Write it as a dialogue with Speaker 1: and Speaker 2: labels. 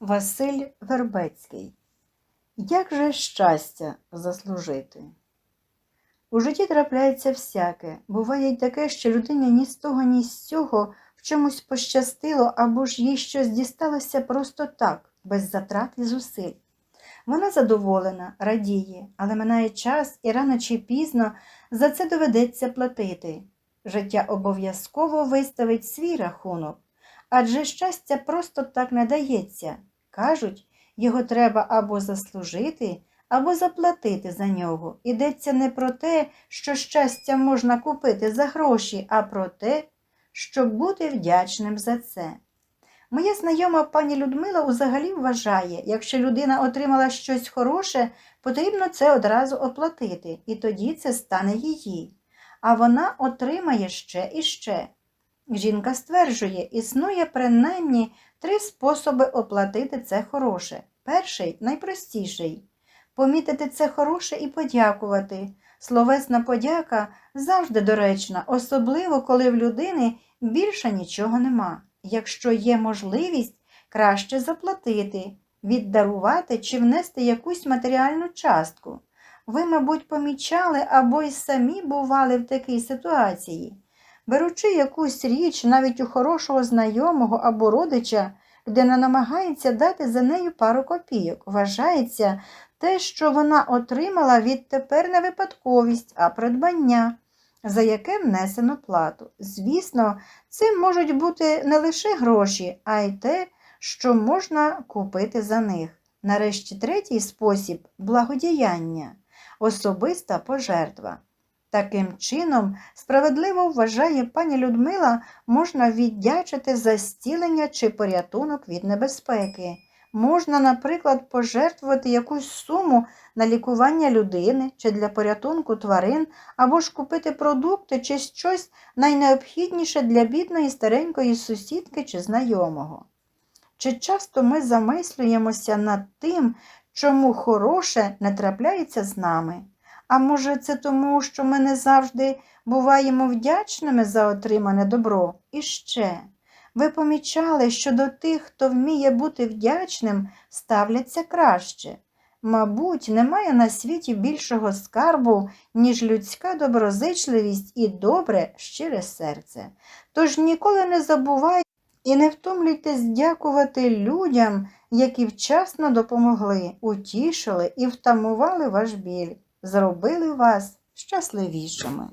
Speaker 1: Василь Вербецький. Як же щастя заслужити? У житті трапляється всяке. Буває й таке, що людині ні з того, ні з цього в чомусь пощастило або ж їй щось дісталося просто так, без затрат і зусиль. Вона задоволена, радіє, але минає час і рано чи пізно за це доведеться платити. Життя обов'язково виставить свій рахунок, адже щастя просто так не дається. Кажуть, його треба або заслужити, або заплатити за нього. Йдеться не про те, що щастя можна купити за гроші, а про те, щоб бути вдячним за це. Моя знайома пані Людмила взагалі вважає, якщо людина отримала щось хороше, потрібно це одразу оплатити, і тоді це стане її. А вона отримає ще і ще. Жінка стверджує, існує принаймні три способи оплатити це хороше. Перший найпростіший помітити це хороше і подякувати. Словесна подяка завжди доречна, особливо коли в людини більше нічого нема. Якщо є можливість, краще заплатити, віддарувати чи внести якусь матеріальну частку. Ви, мабуть, помічали або й самі бували в такій ситуації. Беручи якусь річ навіть у хорошого знайомого або родича, людина намагається дати за нею пару копійок. Вважається те, що вона отримала відтепер не випадковість, а придбання, за яке внесено плату. Звісно, цим можуть бути не лише гроші, а й те, що можна купити за них. Нарешті третій спосіб благодіяння, особиста пожертва. Таким чином, справедливо вважає пані Людмила, можна віддячити за зцілення чи порятунок від небезпеки. Можна, наприклад, пожертвувати якусь суму на лікування людини чи для порятунку тварин, або ж купити продукти чи щось найнеобхідніше для бідної старенької сусідки чи знайомого. Чи часто ми замислюємося над тим, чому хороше не трапляється з нами? А може, це тому, що ми не завжди буваємо вдячними за отримане добро? І ще. Ви помічали, що до тих, хто вміє бути вдячним, ставляться краще. Мабуть, немає на світі більшого скарбу, ніж людська доброзичливість і добре, щире серце. Тож ніколи не забувайте і не втомлюйтесь дякувати людям, які вчасно допомогли, утішили і втамували ваш біль, зробили вас щасливішими.